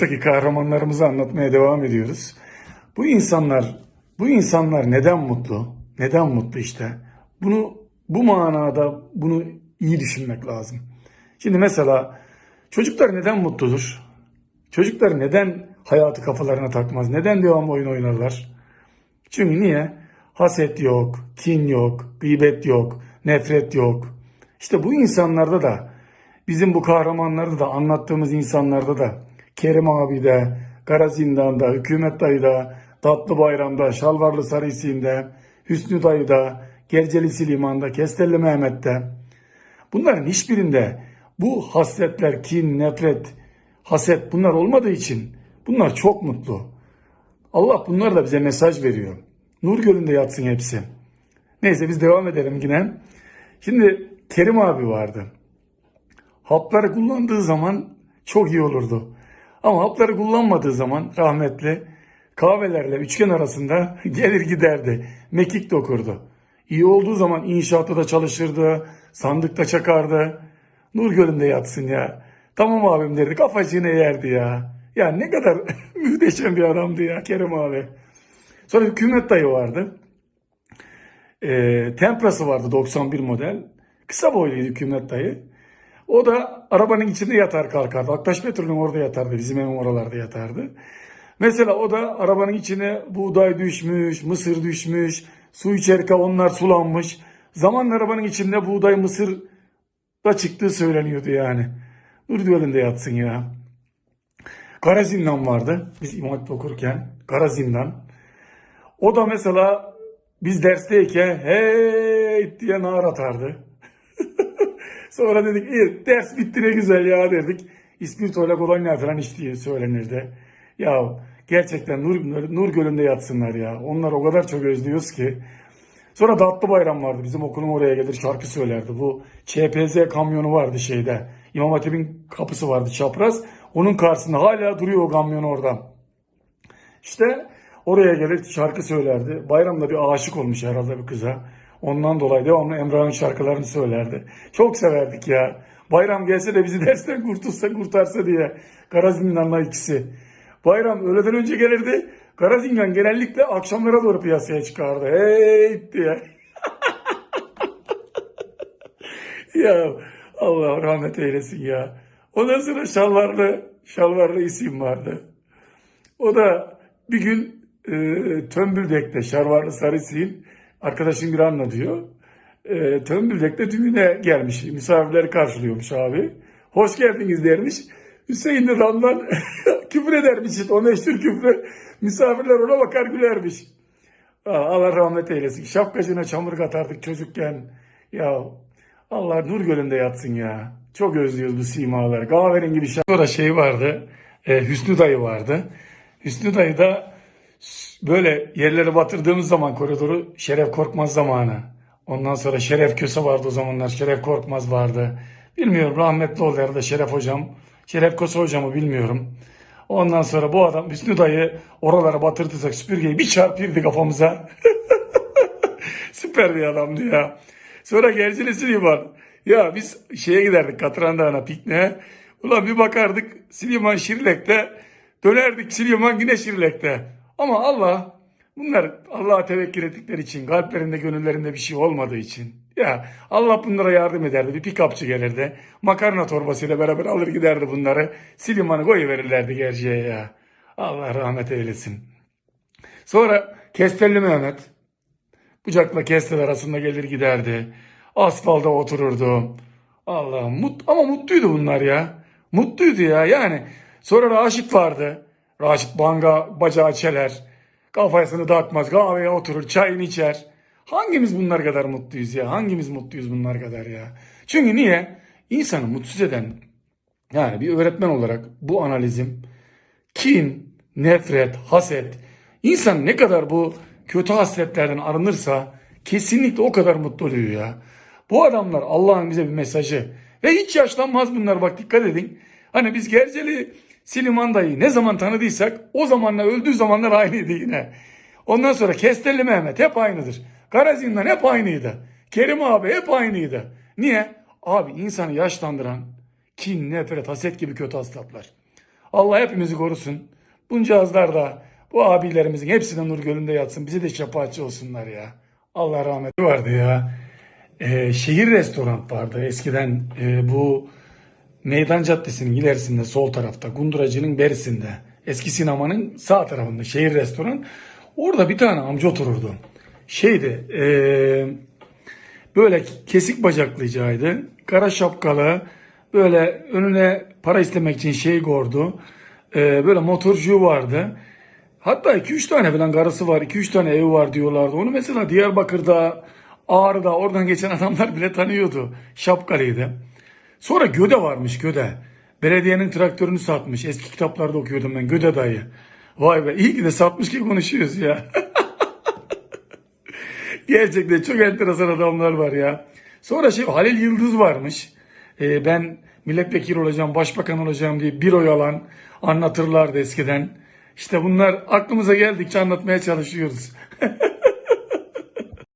Buradaki kahramanlarımızı anlatmaya devam ediyoruz. Bu insanlar, bu insanlar neden mutlu? Neden mutlu işte? Bunu bu manada bunu iyi düşünmek lazım. Şimdi mesela çocuklar neden mutludur? Çocuklar neden hayatı kafalarına takmaz? Neden devam oyun oynarlar? Çünkü niye? Haset yok, kin yok, gıybet yok, nefret yok. İşte bu insanlarda da bizim bu kahramanlarda da anlattığımız insanlarda da Kerim abi de, Kara Zindan'da, Hükümet Dayı'da, Tatlı Bayram'da, Şalvarlı Sarısi'nde, Hüsnü Dayı'da, Gerceli Siliman'da, Kestelli Mehmet'te bunların hiçbirinde bu hasletler, kin, nefret, haset bunlar olmadığı için bunlar çok mutlu. Allah bunlar da bize mesaj veriyor. Nur Gölü'nde yatsın hepsi. Neyse biz devam edelim yine. Şimdi Kerim abi vardı. Hapları kullandığı zaman çok iyi olurdu. Ama hapları kullanmadığı zaman rahmetli kahvelerle üçgen arasında gelir giderdi. Mekik dokurdu. İyi olduğu zaman inşaatta da çalışırdı, sandıkta çakardı. Nur Gölü'nde yatsın ya. Tamam abim derdi kafacığını yerdi ya. Ya ne kadar muhteşem bir adamdı ya Kerim abi. Sonra hükümet dayı vardı. E, Tempra'sı vardı 91 model. Kısa boyluydu hükümet dayı. O da arabanın içinde yatar kalkardı. Aktaş Petrol'ün orada yatardı. Bizim evim oralarda yatardı. Mesela o da arabanın içine buğday düşmüş, mısır düşmüş, su içerken onlar sulanmış. Zamanla arabanın içinde buğday, mısır da çıktığı söyleniyordu yani. Nur Gölü'nde yatsın ya. Kara Zindan vardı. Biz İmam Hatip okurken. Kara Zindan. O da mesela biz dersteyken hey diye nar atardı. Sonra dedik iyi ders bitti ne güzel ya derdik. İspirtoyla kolonya falan içtiği söylenirdi. Ya gerçekten Nur, Nur Gölü'nde yatsınlar ya. Onlar o kadar çok özlüyoruz ki. Sonra Tatlı Bayram vardı. Bizim okulun oraya gelir şarkı söylerdi. Bu ÇPZ kamyonu vardı şeyde. İmam Hatip'in kapısı vardı çapraz. Onun karşısında hala duruyor o kamyon orada. İşte oraya gelir şarkı söylerdi. Bayramda bir aşık olmuş herhalde bir kıza. Ondan dolayı devamlı Emrah'ın şarkılarını söylerdi. Çok severdik ya. Bayram gelse de bizi dersten kurtulsa kurtarsa diye. Karazindan'la ikisi. Bayram öğleden önce gelirdi. Karazindan genellikle akşamlara doğru piyasaya çıkardı. Hey diye. ya Allah rahmet eylesin ya. Ondan sonra şalvarlı, şalvarlı isim vardı. O da bir gün e, Tömbüldek'te Şarvarlı Sarısil arkadaşım bir anlatıyor. E, Tömbüldek'te düğüne gelmiş. Misafirleri karşılıyormuş abi. Hoş geldiniz dermiş. Hüseyin de damdan küfür edermiş. O meşhur küfrü. Misafirler ona bakar gülermiş. Allah rahmet eylesin. Şapkacına çamur katardık çocukken. Ya Allah Nur Gölü'nde yatsın ya. Çok özlüyoruz bu simaları. Kahverengi bir şap. Sonra şey vardı. e, Hüsnü dayı vardı. Hüsnü dayı da böyle yerlere batırdığımız zaman koridoru Şeref Korkmaz zamanı. Ondan sonra Şeref Köse vardı o zamanlar. Şeref Korkmaz vardı. Bilmiyorum rahmetli oldu herhalde Şeref hocam. Şeref Köse hocamı bilmiyorum. Ondan sonra bu adam Hüsnü dayı oralara batırdıysak süpürgeyi bir çarpırdı kafamıza. Süper bir adamdı ya. Sonra Gercili Süleyman. Ya biz şeye giderdik Katran Dağı'na pikniğe. Ulan bir bakardık Süleyman Şirilek'te. Dönerdik Süleyman yine Şirilek'te. Ama Allah bunlar Allah'a tevekkül ettikleri için kalplerinde gönüllerinde bir şey olmadığı için. Ya Allah bunlara yardım ederdi. Bir pikapçı gelirdi. Makarna torbasıyla beraber alır giderdi bunları. Süleyman'ı koyuverirlerdi gerçeğe ya. Allah rahmet eylesin. Sonra Kestelli Mehmet. Bıçakla kestel arasında gelir giderdi. Asfalda otururdu. Allah mut ama mutluydu bunlar ya. Mutluydu ya yani. Sonra Raşit vardı. Raşit banga bacağı çeler. Kafasını dağıtmaz. Kahveye oturur. Çayını içer. Hangimiz bunlar kadar mutluyuz ya? Hangimiz mutluyuz bunlar kadar ya? Çünkü niye? İnsanı mutsuz eden yani bir öğretmen olarak bu analizim kin, nefret, haset insan ne kadar bu kötü hasletlerden arınırsa kesinlikle o kadar mutlu oluyor ya. Bu adamlar Allah'ın bize bir mesajı ve hiç yaşlanmaz bunlar bak dikkat edin. Hani biz Gerceli Siliman dayı ne zaman tanıdıysak o zamanla öldüğü zamanlar aynıydı yine. Ondan sonra Kestelli Mehmet hep aynıdır. Karazindan hep aynıydı. Kerim abi hep aynıydı. Niye? Abi insanı yaşlandıran kin, nefret, haset gibi kötü hastalıklar. Allah hepimizi korusun. Buncağızlar da bu abilerimizin hepsine Nur Gölü'nde yatsın. Bize de şefaatçi olsunlar ya. Allah rahmeti vardı ya. Ee, şehir restoran vardı eskiden e, bu Meydan Caddesi'nin ilerisinde sol tarafta Gunduracı'nın berisinde eski sinemanın sağ tarafında şehir restoran orada bir tane amca otururdu. Şeydi e, böyle kesik bacaklıcaydı kara şapkalı böyle önüne para istemek için şey gordu E, böyle motorcu vardı. Hatta 2-3 tane falan karısı var, 2-3 tane evi var diyorlardı. Onu mesela Diyarbakır'da, Ağrı'da oradan geçen adamlar bile tanıyordu. Şapkalıydı. Sonra Göde varmış Göde. Belediyenin traktörünü satmış. Eski kitaplarda okuyordum ben Göde dayı. Vay be iyi ki de satmış ki konuşuyoruz ya. Gerçekten çok enteresan adamlar var ya. Sonra şey Halil Yıldız varmış. Ee, ben milletvekili olacağım, başbakan olacağım diye bir oy alan anlatırlardı eskiden. İşte bunlar aklımıza geldikçe anlatmaya çalışıyoruz.